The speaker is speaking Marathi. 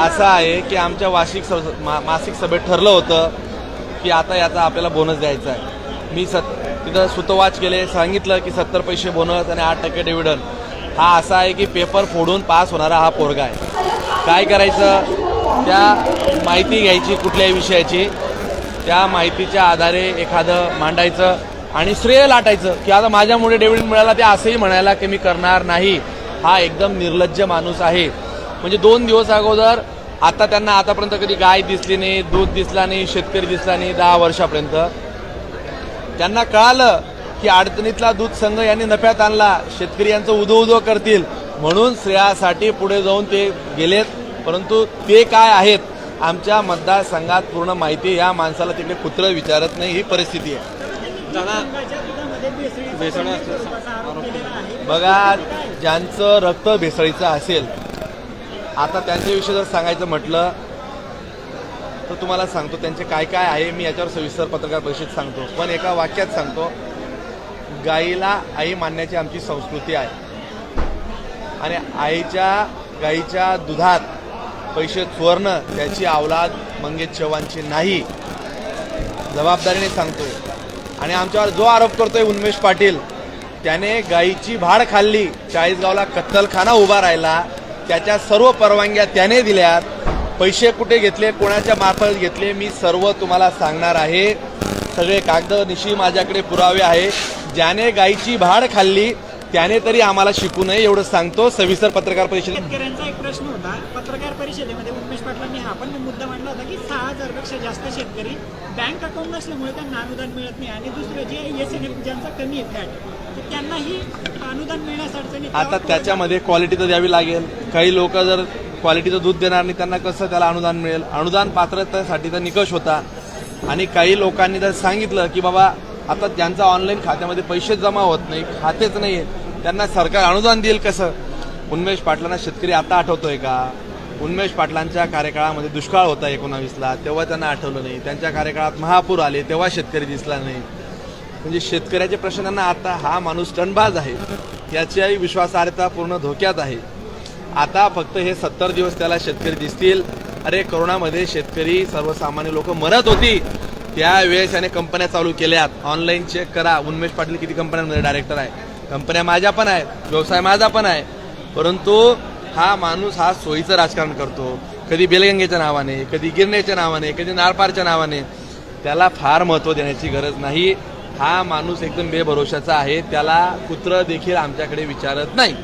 असं आहे की आमच्या वार्षिक सभ- मा- मासिक सभेत ठरलं होतं की आता याचा आपल्याला बोनस द्यायचा आहे. मी सत तिथं सुतवाच केले सांगितलं की सत्तर पैसे बोनस आणि आठ टक्के डिव्हिडन हा असा आहे की पेपर फोडून पास होणारा हा पोरगा आहे. काय करायचं? त्या माहिती घ्यायची कुठल्याही विषयाची. त्या माहितीच्या आधारे एखादं मांडायचं आणि श्रेय लाटायचं की आता माझ्यामुळे डेव्हिड मिळाला ते असंही म्हणायला की मी करणार नाही. हा एकदम निर्लज्ज माणूस आहे. म्हणजे दोन दिवस अगोदर आता त्यांना आतापर्यंत कधी गाय दिसली नाही दूध दिसला नाही शेतकरी दिसला नाही दहा वर्षापर्यंत. त्यांना कळालं की अडचणीतला दूध संघ यांनी नफ्यात आणला. शेतकरी यांचं उदो उदो करतील. म्हणून श्रेयासाठी पुढे जाऊन ते गेलेत. परंतु ते काय आहेत आमच्या मतदारसंघात पूर्ण माहिती या माणसाला तिकडे कुत्र विचारत नाही ही परिस्थिती आहे. बघा ज्यांचं रक्त भेसळीचं असेल आता त्यांच्याविषयी जर सांगायचं म्हटलं तर तुम्हाला सांगतो त्यांचे काय काय आहे. मी याच्यावर सविस्तर पत्रकार परिषद सांगतो. पण एका वाक्यात सांगतो गाईला आई मानण्याची आमची संस्कृती आहे. आणि आईच्या गाईच्या दुधात पैसे चोरणं त्याची अवलाद मंगेश चव्हाणची नाही. जबाबदारीने सांगतोय आणि आमच्यावर जो आरोप करतोय उन्मेश पाटील त्याने गाईची भाड खाल्ली. चाळीसगावला कत्तलखाना उभा राहिला. त्याच्या सर्व परवानग्या त्याने दिल्यात. पैसे कुठे घेतले कोणाच्या मार्फत घेतले मी सर्व तुम्हाला सांगणार आहे. सगळे कागद निशी माझ्याकडे पुरावे आहे ज्याने गाईची भाड खाल्ली त्याने तरी आम्हाला शिकू नये एवढं सांगतो. सविस्तर पत्रकार परिषदेत शेतकऱ्यांचा एक प्रश्न होता. पत्रकार परिषदेमध्ये उमेश पाटलांनी हा पण मुद्दा मांडला होता की सहा हजारपेक्षा जास्त शेतकरी बँक अकाउंट नसल्यामुळे त्यांना अनुदान मिळत नाही आणि दुसरं जे एस एन एफ ज्यांचा कमी आहे फॅट तर त्यांनाही अनुदान मिळण्यास अडचणी आता त्याच्यामध्ये क्वालिटी तर द्यावी लागेल. काही लोक जर क्वालिटीचं दूध देणार नाही त्यांना कसं त्याला अनुदान मिळेल? अनुदान पात्रतेसाठी तर निकष होता. आणि काही लोकांनी जर सांगितलं की बाबा आता ज्यांचा ऑनलाईन खात्यामध्ये पैसे जमा होत नाही खातेच नाही त्यांना सरकार अनुदान देईल कसं? उन्मेष पाटलांना शेतकरी आता आठवतोय का? उन्मेष पाटलांच्या कार्यकाळामध्ये दुष्काळ होता एकोणावीसला तेव्हा त्यांना आठवलं नाही. त्यांच्या कार्यकाळात महापूर आले तेव्हा शेतकरी दिसला नाही. म्हणजे शेतकऱ्याचे प्रश्न त्यांना आता हा माणूस टणबाज आहे. याचीही विश्वासार्हता पूर्ण धोक्यात आहे. आता फक्त हे सत्तर दिवस त्याला शेतकरी दिसतील. अरे करोनामध्ये शेतकरी सर्वसामान्य लोक मरत होती. त्यावेळेस याने कंपन्या चालू केल्यात. ऑनलाईन चेक करा. उन्मेष पाटील किती कंपन्यांमध्ये डायरेक्टर आहे? कंपन्या माझ्या पण आहेत व्यवसाय माझा पण आहे. परंतु हा माणूस हा सोयीचं राजकारण करतो. कधी बेलगंगेच्या नावाने कधी गिरण्याच्या नावाने कधी नारपारच्या नावाने. त्याला फार महत्त्व देण्याची गरज नाही. हा माणूस एकदम बेभरोशाचा आहे. त्याला कुत्र देखील आमच्याकडे विचारत नाही.